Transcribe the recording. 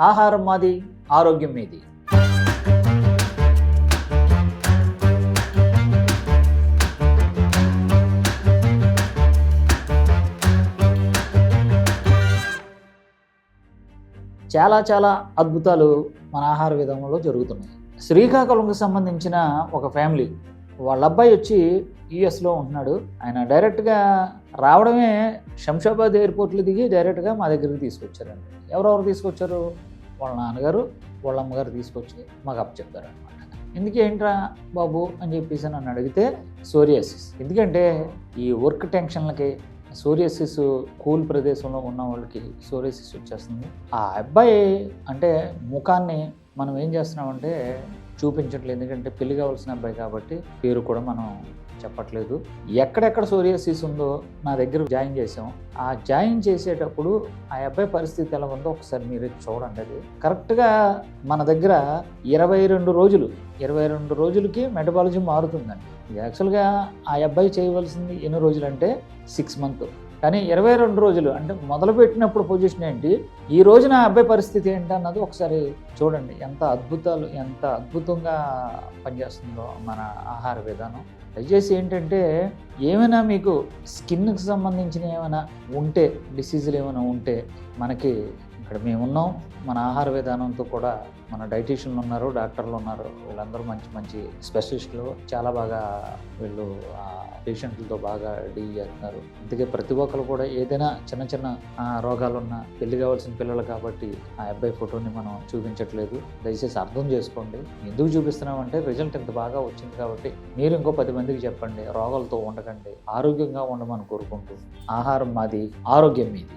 ఆహారం మాది ఆరోగ్యం మీది. చాలా చాలా అద్భుతాలు మన ఆహార విధానంలో జరుగుతున్నాయి. శ్రీకాకుళంకి సంబంధించిన ఒక ఫ్యామిలీ వాళ్ళ అబ్బాయి వచ్చి యుఎస్లో ఉంటున్నాడు. ఆయన డైరెక్ట్గా రావడమే శంషాబాద్ ఎయిర్పోర్ట్లో దిగి డైరెక్ట్గా మా దగ్గరికి తీసుకొచ్చారండి. ఎవరెవరు తీసుకొచ్చారు? వాళ్ళ నాన్నగారు వాళ్ళ అమ్మగారు తీసుకొచ్చి మాకు అప్ చెప్పారు అనమాట ఎందుకు ఏంట్రా బాబు అని చెప్పేసి నన్ను అడిగితే సోరియాసిస్. ఎందుకంటే ఈ వర్క్ టెన్షన్లకి సోరియాసిస్ కూల్ ప్రదేశంలో ఉన్న వాళ్ళకి సోరియాసిస్ వచ్చేస్తుంది. ఆ అబ్బాయి అంటే ముఖాన్ని మనం ఏం చేస్తున్నామంటే చూపించట్లేదు. ఎందుకంటే పెళ్ళి కావాల్సిన అబ్బాయి కాబట్టి పేరు కూడా మనం చెప్పట్లేదు. ఎక్కడెక్కడ సోరియాసిస్ ఉందో నా దగ్గర జాయిన్ చేసాం ఆ జాయిన్ చేసేటప్పుడు ఆ అబ్బాయి పరిస్థితి ఎలా ఉందో ఒకసారి మీరు చూడండి అది. కరెక్ట్గా మన దగ్గర ఇరవై రెండు రోజులు ఇరవై రెండు రోజులకి మెటబాలజీ మారుతుందండి. యాక్చువల్గా ఆ అబ్బాయి చేయవలసింది ఎన్ని రోజులు అంటే సిక్స్ మంత్. కానీ ఇరవై రెండు రోజులు అంటే మొదలుపెట్టినప్పుడు పొజిషన్ ఏంటి? ఈ రోజున ఆ అబ్బాయి పరిస్థితి ఏంటి అన్నది ఒకసారి చూడండి. ఎంత అద్భుతాలు ఎంత అద్భుతంగా పనిచేస్తుందో మన ఆహార విధానం. దయచేసి ఏంటంటే ఏమైనా మీకు స్కిన్కి సంబంధించిన ఏమైనా ఉంటే డిసీజులు ఏమైనా ఉంటే మనకి ఇక్కడ మేము ఉన్నాం మన ఆహార విధానంతో కూడా మన డైటీషియన్లు ఉన్నారు డాక్టర్లు ఉన్నారు. వీళ్ళందరూ మంచి మంచి స్పెషలిస్టులు. చాలా బాగా వీళ్ళు పేషెంట్లతో బాగా డీల్ చేస్తున్నారు. అందుకే ప్రతి ఒక్కరు కూడా ఏదైనా చిన్న చిన్న రోగాలు ఉన్నా పెళ్ళి కావాల్సిన పిల్లలు కాబట్టి ఆ అబ్బాయి ఫోటోని మనం చూపించట్లేదు. దయచేసి అర్థం చేసుకోండి. ఎందుకు చూపిస్తున్నామంటే రిజల్ట్ ఇంత బాగా వచ్చింది కాబట్టి మీరు ఇంకో పది మందికి చెప్పండి. రోగాలతో ఉండకండి. ఆరోగ్యంగా ఉండమని కోరుకుంటూ. ఆహారం మాది ఆరోగ్యం మీది.